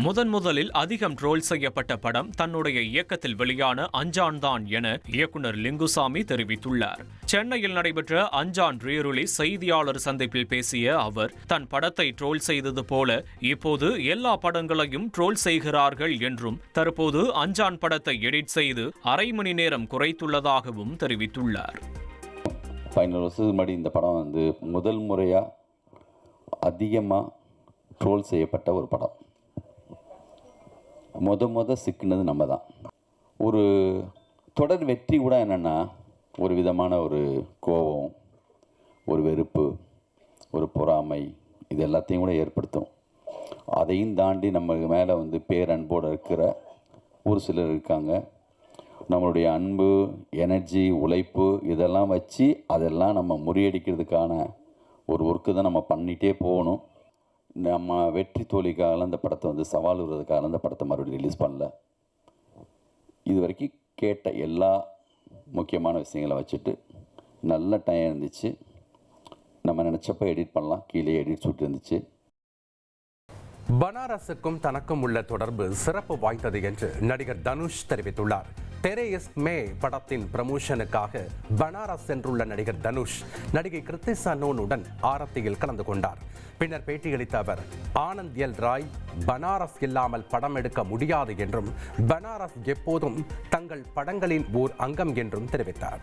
முதன் முதலில் அதிகம் ட்ரோல் செய்யப்பட்ட படம் தன்னுடைய இயக்கத்தில் வெளியான அஞ்சான் தான் என இயக்குனர் லிங்குசாமி தெரிவித்துள்ளார். சென்னையில் நடைபெற்ற அஞ்சான் ரீருலி செய்தியாளர் சந்திப்பில் பேசிய அவர் தன் படத்தை ட்ரோல் செய்தது போல இப்போது எல்லா படங்களையும் ட்ரோல் செய்கிறார்கள் என்றும் தற்போது அஞ்சான் படத்தை எடிட் செய்து அரை மணி நேரம் குறைத்துள்ளதாகவும் தெரிவித்துள்ளார். பதினோரு வருஷத்துக்கு முன்னாடி இந்த படம் வந்து முதல் முறையாக அதிகமாக ட்ரோல் செய்யப்பட்ட ஒரு படம். முத முத சிக்கினது நம்ம தான் ஒரு தொடர் வெற்றி கூட என்னென்னா ஒரு விதமான ஒரு கோபம் ஒரு வெறுப்பு ஒரு பொறாமை இது எல்லாத்தையும் கூட ஏற்படுத்தும். அதையும் தாண்டி நம்ம மேலே வந்து பேரன்போடு இருக்கிற ஒரு சிலர் இருக்காங்க. நம்மளுடைய அன்பு எனர்ஜி உழைப்பு இதெல்லாம் வச்சு அதெல்லாம் நம்ம முறியடிக்கிறதுக்கான ஒரு ஒர்க்கு தான் நம்ம பண்ணிகிட்டே போகணும். நம்ம வெற்றி தோழிக்காக அந்த படத்தை வந்து சவால் விடுறதுக்காக அந்த படத்தை மறுபடியும் ரிலீஸ் பண்ணல. இது வரைக்கும் கேட்ட எல்லா முக்கியமான விஷயங்களை வச்சுட்டு நல்ல டைம் இருந்துச்சு. நம்ம நினச்சப்ப எடிட் பண்ணலாம். கீழே எடிட் சுட்டு இருந்துச்சு. பனாரஸுக்கும் தனக்கும் உள்ள தொடர்பு சிறப்பு வாய்ந்தது என்று நடிகர் தனுஷ் தெரிவித்துள்ளார். டெரேயஸ் மே படத்தின் ப்ரமோஷனுக்காக பனாரஸ் சென்றுள்ள நடிகர் தனுஷ் நடிகை கிருத்திசா நோனுடன் ஆரத்தியில் கலந்து கொண்டார். பின்னர் பேட்டியளித்த அவர் ஆனந்த் எல் ராய் பனாரஸ் இல்லாமல் படம் எடுக்க முடியாது என்றும் பனாரஸ் எப்போதும் தங்கள் படங்களின் ஓர் அங்கம் என்றும் தெரிவித்தார்.